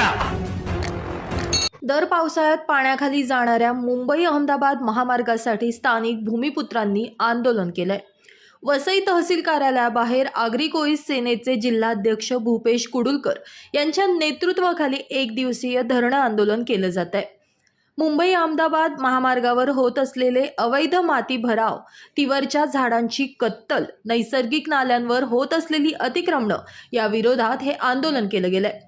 द्या दर पावसाळ्यात पाण्याखाली जाणाऱ्या मुंबई अहमदाबाद महामार्गासाठी स्थानिक भूमिपुत्रांनी आंदोलन केलंय. वसई तहसील कार्यालयाबाहेर आगरी कोळी सेनेचे जिल्हाध्यक्ष भूपेश कुडुलकर यांच्या नेतृत्वाखाली एक दिवसीय धरणं आंदोलन केलं जात आहे मुंबई अहमदाबाद महामार्गावर होत असलेले अवैध माती भराव तिवरच्या झाडांची कत्तल नैसर्गिक नाल्यांवर होत असलेली अतिक्रमणं या विरोधात हे आंदोलन केलं गेलंय.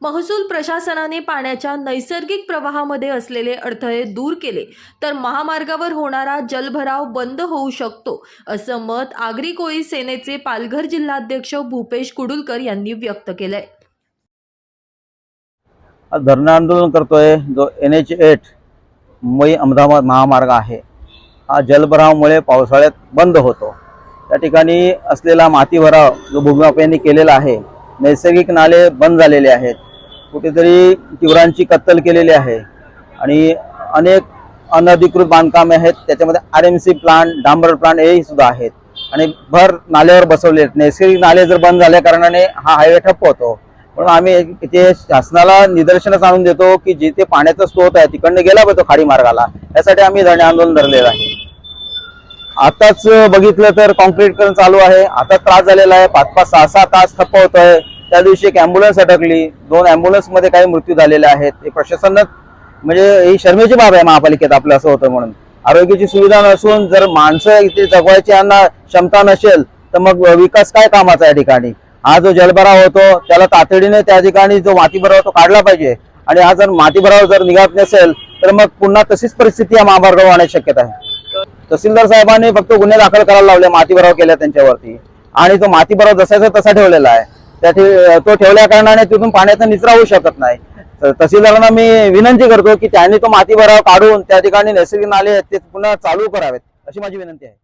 महसूल प्रशासनाने पाण्याच्या नैसर्गिक प्रवाहामध्ये असलेले अडथळे दूर केले तर महामार्गावर होणारा जलभराव बंद होऊ शकतो असं मत आगरी कोळी सेनेचे पालघर जिल्हाध्यक्ष भूपेश कुडुलकर यांनी व्यक्त केलंय. धरणं आंदोलन करतोय जो N H eight Mumbai Ahmedabad महामार्ग आहे हा जलभरावामुळे पावसाळ्यात बंद होतो. त्या ठिकाणी असलेला माती भराव जो भूमिमापयांनी केलेला आहे नैसर्गिक नाले बंद झालेले आहेत. कुठेतरी तिवरांची कत्तल केलेली आहे आणि अनेक अनधिकृत बांधकामे आहेत त्याच्यामध्ये आर एम सी प्लांट डांबर प्लांट हेही सुद्धा आहेत. आणि भर नाल्यावर बसवले आहेत नैसर्गिक नाले जर बंद झाल्या कारणाने हा हायवे ठप्प होतो. म्हणून आम्ही ते शासनाला निदर्शनास आणून देतो की जिथे पाण्याचा स्रोत आहे तिकडनं गेला पाहिजे तो खाडी मार्गाला. यासाठी आम्ही धरणे आंदोलन धरलेलं आहे. आताच बघितलं तर कॉन्क्रीटकरण चालू आहे. आता त्रास झालेला आहे. पाच पाच सहा सहा तास ठप्प होतोय. त्या दिवशी एक अँब्युलन्स अटकली. दोन अँब्युलन्समध्ये काही मृत्यू झालेले आहेत. हे प्रशासनात म्हणजे ही शर्मेची बाब आहे महापालिकेत आपलं असं होतं म्हणून. आरोग्याची सुविधा नसून जर माणसं इथे जगवायची यांना क्षमता नसेल तर मग विकास काय कामाचा या ठिकाणी? हा जो जलभराव होतो त्याला तातडीने त्या ठिकाणी जो माती भराव तो काढला पाहिजे. आणि हा जर माती भराव जर निघत नसेल तर मग पुन्हा तशीच परिस्थिती या महामार्गावर होण्याची शक्यता आहे. तहसीलदार साहेबांनी फक्त गुन्हे दाखल करायला लावले माती भराव केला त्यांच्यावरती. आणि तो माती भराव जसाचा तसा ठेवलेला आहे त्या तो ठेवल्या कारणाने तिथून पाण्याचा निचरा होऊ शकत नाही. तहसीलदारांना मी विनंती करतो की त्यांनी तो माती भराव काढून त्या ठिकाणी नैसर्गिक नाले ते पुन्हा चालू करावेत अशी माझी विनंती आहे.